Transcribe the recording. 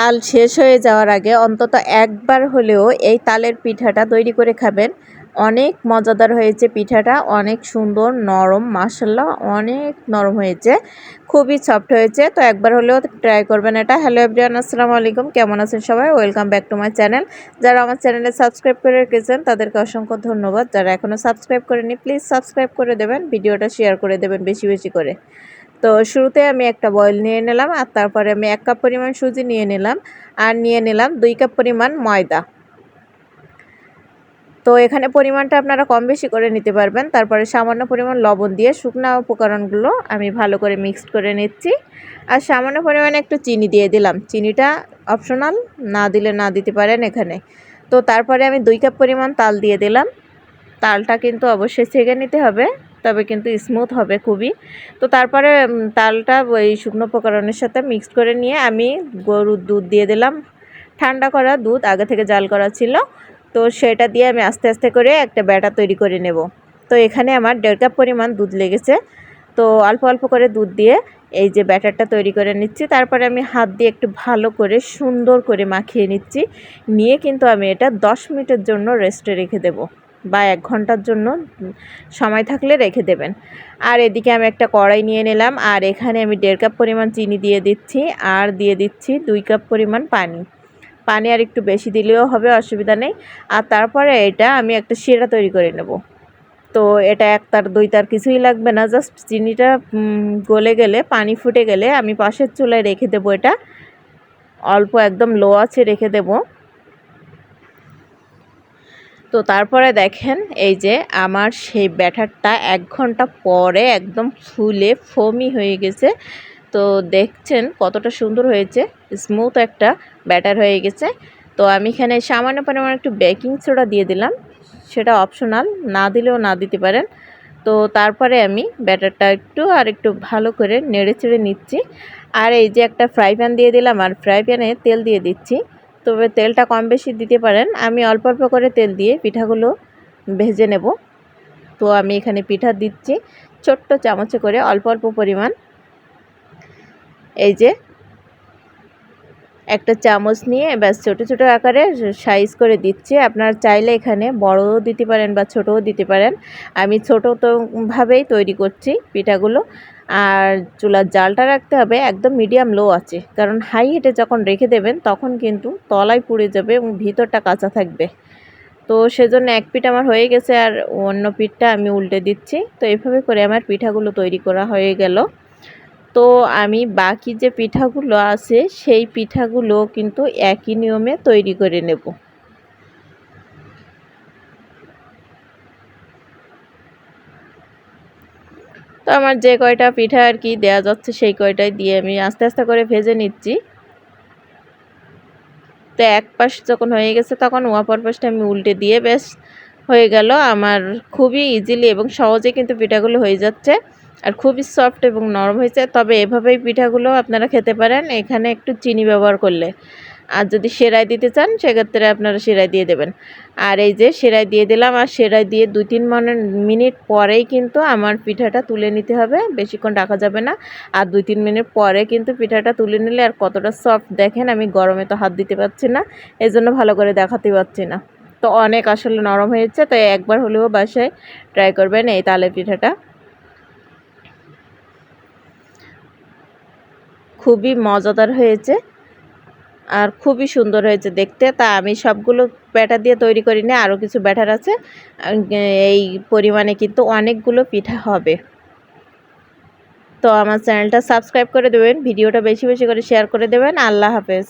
তাল শেষ হয়ে যাওয়ার আগে অন্তত একবার হলেও এই তালের পিঠাটা তৈরি করে খাবেন। অনেক মজাদার হয়েছে পিঠাটা, অনেক সুন্দর, নরম মাসাল্লাহ অনেক নরম হয়েছে, খুবই সফট হয়েছে। তো একবার হলেও ট্রাই করবেন এটা। হ্যালো এভরিয়ান আসসালামু আলাইকুম, কেমন আছেন সবাই? Welcome back to my channel যারা আমার চ্যানেলে সাবস্ক্রাইব করে রেখেছেন, তাদেরকে অসংখ্য ধন্যবাদ। যারা এখনও সাবস্ক্রাইব করেনি প্লিজ সাবস্ক্রাইব করে দেবেন, ভিডিওটা শেয়ার করে দেবেন বেশি বেশি করে। তো শুরুতে আমি একটা বয়েল নিয়ে নিলাম আর তারপরে আমি এক কাপ পরিমাণ সুজি নিয়ে নিলাম আর নিয়ে নিলাম দুই কাপ পরিমাণ ময়দা। তো এখানে পরিমাণটা আপনারা কম বেশি করে নিতে পারবেন। তারপরে সামান্য পরিমাণ লবণ দিয়ে শুকনা উপকরণগুলো আমি ভালো করে মিক্সড করে নিচ্ছি। আর সামান্য পরিমাণে একটু চিনি দিয়ে দিলাম। চিনিটা অপশনাল না দিলে না দিতে পারেন এখানে। তো তারপরে আমি দুই কাপ পরিমাণ তাল দিয়ে দিলাম। তালটা কিন্তু অবশ্যই ছেঁকে নিতে হবে। তবে কিন্তু স্মুথ হবে খুবই। তো তারপরে তালটা ওই শুকনো উপকরণের সাথে মিক্সড করে নিয়ে আমি গরুর দুধ দিয়ে দিলাম। ঠান্ডা করা দুধ, আগে থেকে জাল করা ছিল। তো সেটা দিয়ে আমি আস্তে আস্তে করে একটা ব্যাটা তৈরি করে নেব। তো এখানে আমার দেড় কাপ পরিমাণ দুধ লেগেছে। তো অল্প অল্প করে দুধ দিয়ে এই যে ব্যাটারটা তৈরি করে নিচ্ছি। তারপরে আমি হাত দিয়ে একটু ভালো করে সুন্দর করে মাখিয়ে নিচ্ছি। নিয়ে কিন্তু আমি এটা দশ মিনিটের জন্য রেস্টে রেখে দেব। বা এক ঘণ্টার জন্য সময় থাকলে রেখে দেবেন। আর এদিকে আমি একটা কড়াই নিয়ে নিলাম, আর এখানে আমি দেড় কাপ পরিমাণ চিনি দিয়ে দিচ্ছি, আর দিয়ে দিচ্ছি দুই কাপ পরিমাণ পানি। পানি আর একটু বেশি দিলেও হবে, অসুবিধা নেই। আর তারপরে এটা আমি একটা শিরা তৈরি করে নেব। তো এটা এক তার, দুই তার কিছুই লাগবে না, জাস্ট চিনিটা গলে গেলে, পানি ফুটে গেলে আমি পাশের চুলায় রেখে দেবো এটা। অল্প একদম লো আছে রেখে দেব। তো তারপরে দেখেন এই যে আমার সেই ব্যাটারটা এক ঘণ্টা পরে একদম ফুলে ফমি হয়ে গেছে। তো দেখছেন কতটা সুন্দর হয়েছে স্মুথ একটা ব্যাটার হয়ে গেছে। তো আমি এখানে সামান্য পরিমাণ একটু বেকিং সোডা দিয়ে দিলাম, সেটা অপশনাল না দিলেও না দিতে পারেন। তো তারপরে আমি ব্যাটারটা একটু আর একটু ভালো করে নেড়ে চেড়ে নিচ্ছি। আর এই যে একটা ফ্রাই প্যান দিয়ে দিলাম, আর ফ্রাই প্যানে তেল দিয়ে দিচ্ছি। তবে তেলটা কম বেশি দিতে পারেন। আমি অল্প অল্প করে তেল দিয়ে পিঠাগুলো ভেজে নেব। তো আমি এখানে পিঠা দিচ্ছি ছোট্ট চামচে করে অল্প অল্প পরিমাণ। এই যে একটা চামচ নিয়ে ব্যাস ছোটো ছোটো আকারে সাইজ করে দিচ্ছি। আপনার চাইলে এখানে বড়ও দিতে পারেন বা ছোটও দিতে পারেন। আমি ছোটো তো ভাবেই তৈরি করছি পিঠাগুলো। আর চুলার জালটা রাখতে হবে একদম মিডিয়াম লো আছে। কারণ হাই হিটে যখন রেখে দেবেন, তখন কিন্তু তলায় পুড়ে যাবে এবং ভিতরটা কাঁচা থাকবে। তো সেজন্য এক পিঠ আমার হয়ে গেছে আর অন্য পিঠটা আমি উল্টে দিচ্ছি। তো এভাবে করে আমার পিঠাগুলো তৈরি করা হয়ে গেল। তো আমি বাকি যে পিঠাগুলো আছে, সেই পিঠাগুলো কিন্তু একই নিয়মে তৈরি করে নেব। তো আমার যে কয়টা পিঠা আর কি দেওয়া যাচ্ছে সেই কয়টাই দিয়ে আমি আস্তে আস্তে করে ভেজে নিচ্ছি। তো এক পাশ যখন হয়ে গেছে তখন ওয়াপার পাশটা আমি উল্টে দিয়ে বেশ হয়ে গেল। আমার খুবই ইজিলি এবং সহজে কিন্তু পিঠাগুলো হয়ে যাচ্ছে আর খুবই সফট এবং নরম হয়েছে। তবে এভাবেই পিঠাগুলো আপনারা খেতে পারেন। এখানে একটু চিনি ব্যবহার করলে। আর যদি সেরাই দিতে চান, সেক্ষেত্রে আপনারা সেরাই দিয়ে দেবেন। আর এই যে সেরাই দিয়ে দিলাম, আর সেরাই দিয়ে দুই তিন মিনিট পরেই কিন্তু আমার পিঠাটা তুলে নিতে হবে। বেশিক্ষণ রাখা যাবে না। আর দুই তিন মিনিট পরে কিন্তু পিঠাটা তুলে নিলে আর কতটা সফট দেখেন, আমি গরমে তো হাত দিতে পারছি না। এই জন্য ভালো করে দেখাতে পারছি না। তো অনেক আসলে নরম হয়েছে, তাই একবার হলেও বাসায় ট্রাই করবেন এই তালে পিঠাটা। খুবই মজাদার হয়েছে। আর খুবই সুন্দর হয়েছে দেখতে। তা আমি সবগুলো ব্যাটার দিয়ে তৈরি করি না, আরও কিছু ব্যাটার আছে। এই পরিমাণে কিন্তু অনেকগুলো পিঠা হবে। তো আমার চ্যানেলটা সাবস্ক্রাইব করে দেবেন, ভিডিওটা বেশি বেশি করে শেয়ার করে দেবেন। আল্লাহ হাফেজ।